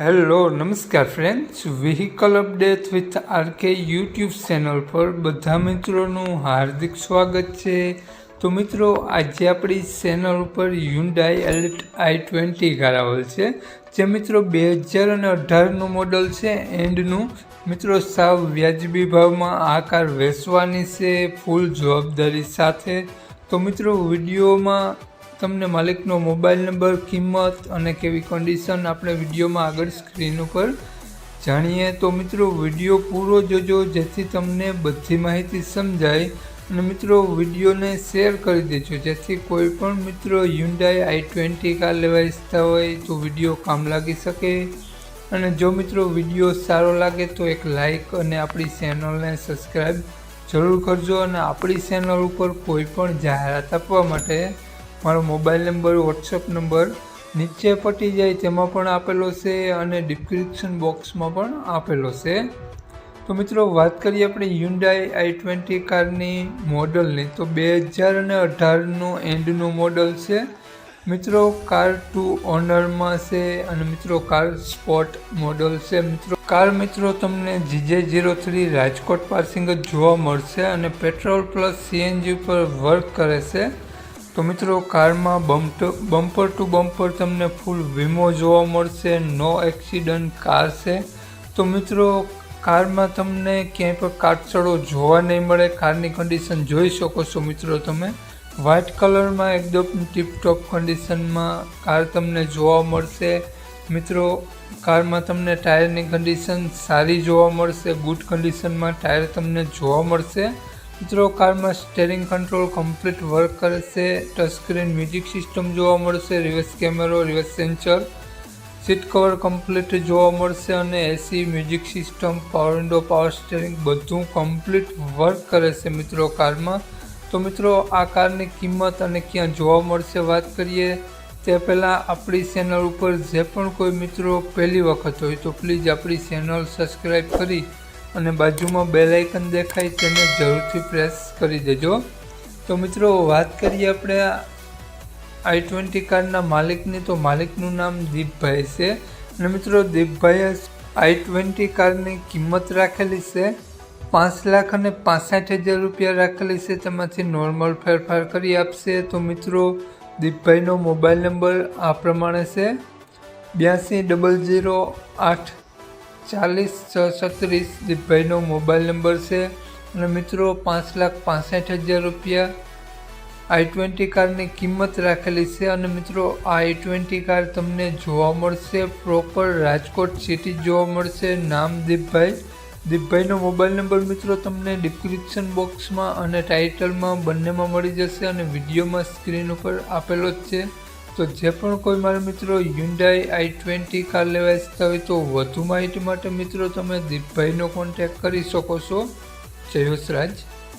Hello, નમસ્કાર friends vehicle update with RK YouTube channel પર બધા મિત્રોનું હાર્દિક સ્વાગત છે. તો મિત્રો, આજે આપણી ચેનલ ઉપર Hyundai Elite i twenty car છે, જે મિત્રો બે હજાર અને અઢારનું મોડલ છે. એન્ડનું મિત્રો, સાવ વ્યાજબી ભાવમાં આ કાર વેચવાની છે ફૂલ જવાબદારી સાથે. તો મિત્રો, વિડીયોમાં તમને માલિકનો મોબાઈલ નંબર, કિંમત અને કેવી કન્ડિશન આપણે વિડીયોમાં આગળ સ્ક્રીન ઉપર જાણીએ. તો મિત્રો, વીડિયો પૂરો જોજો, જેથી તમને બધી માહિતી સમજાય. અને મિત્રો, વિડીયોને શેર કરી દેજો, જેથી કોઈ પણ મિત્રો યુન્ડાઈ આઈ ટ્વેન્ટી કાર લેવા ઈચ્છતા હોય, તો વીડિયો કામ લાગી શકે. અને જો મિત્રો, વીડિયો સારો લાગે, તો એક લાઈક અને આપણી ચેનલને સબસ્ક્રાઈબ જરૂર કરજો. અને આપણી ચેનલ ઉપર કોઈ પણ જાહેરાત આપવા માટે મારો મોબાઈલ નંબર વોટ્સઅપ નંબર નીચે પટી જાય તેમાં પણ આપેલો છે અને ડિસ્ક્રિપ્શન બોક્સમાં પણ આપેલો છે. તો મિત્રો, વાત કરીએ આપણે યુન્ડાઈ આઈ ટ્વેન્ટી કારની મોડલની. તો બે હજાર અને અઢારનું એન્ડનું મોડલ છે. મિત્રો, કાર ટુ ઓનરમાં છે અને મિત્રો, કાર સ્પોર્ટ મોડલ છે. મિત્રો, કાર મિત્રો, તમને GJ zero three Rajkot passing જ જોવા મળશે અને પેટ્રોલ પ્લસ સીએનજી ઉપર વર્ક કરે છે. તો મિત્રો, કારમાં બમ્પ બમ્પર ટુ બમ્પર તમને ફૂલ વીમો જોવા મળશે, નો એક્સિડન્ટ કાર છે. તો મિત્રો, કારમાં તમને ક્યાંય પણ કાટચડો જોવા નહીં મળે, કારની કન્ડિશન જોઈ શકો છો મિત્રો તમે. વ્હાઇટ કલરમાં એકદમ ટીપટોપ કન્ડિશનમાં કાર તમને જોવા મળશે. મિત્રો, કારમાં તમને ટાયરની કન્ડિશન સારી જોવા મળશે ગુડ કન્ડિશનમાં ટાયર તમને જોવા મળશે. મિત્રો, કારમાં સ્ટેરિંગ કંટ્રોલ કમ્પ્લીટ વર્ક કરે છે. ટચસ્ક્રીન મ્યુઝિક સિસ્ટમ જોવા મળશે રિવર્સ કેમેરો reverse sensor seat cover complete જોવા મળશે અને AC music system power window power steering બધું કમ્પ્લીટ વર્ક કરે છે મિત્રો કારમાં. તો મિત્રો, આ કારની કિંમત અને ક્યાં જોવા મળશે વાત કરીએ. તે પહેલાં આપણી ચેનલ ઉપર જે પણ કોઈ મિત્રો પહેલી વખત હોય તો પ્લીઝ આપણી ચેનલ સબસ્ક્રાઈબ કરી અને બાજુમાં બેલ દેખાય તેને જરૂરથી પ્રેસ કરી દેજો. તો મિત્રો, વાત કરીએ આપણે આઈ ટ્વેન્ટી કારના માલિકની. તો માલિકનું નામ દીપભાઈ છે. અને મિત્રો, દીપભાઈએ આઈ ટ્વેન્ટી કારની કિંમત રાખેલી છે પાંચ લાખ અને પાસઠ હજાર રૂપિયા રાખેલી છે. તેમાંથી નોર્મલ ફેરફાર કરી આપશે. તો મિત્રો, દીપભાઈનો મોબાઈલ નંબર આ પ્રમાણે છે. બ્યાસી ડબલ ઝીરો આઠ ચાલીસ છ છત્રીસ દીપભાઈનો મોબાઈલ નંબર છે. અને મિત્રો, પાંચ લાખ પાસઠ હજાર રૂપિયા આઈ ટ્વેન્ટી કારની કિંમત રાખેલી છે. અને મિત્રો, આ આઈ ટ્વેન્ટી કાર તમને જોવા મળશે. પ્રોપર રાજકોટ સિટી જોવા મળશે. નામ દીપભાઈ. દીપભાઈનો મોબાઈલ નંબર મિત્રો તમને ડિસ્ક્રિપ્શન બોક્સમાં અને ટાઇટલમાં બંનેમાં મળી જશે અને વિડીયોમાં સ્ક્રીન ઉપર આપેલો જ છે. તો જે પણ કોઈ મારા મિત્રો યુન્ડાઈ આઈ ટ્વેન્ટી કાર લેવા ઇચ્છતા હોય તો વધુ માહિતી માટે મિત્રો તમે દીપભાઈનો કોન્ટેક્ટ કરી શકો છો. જય રાજ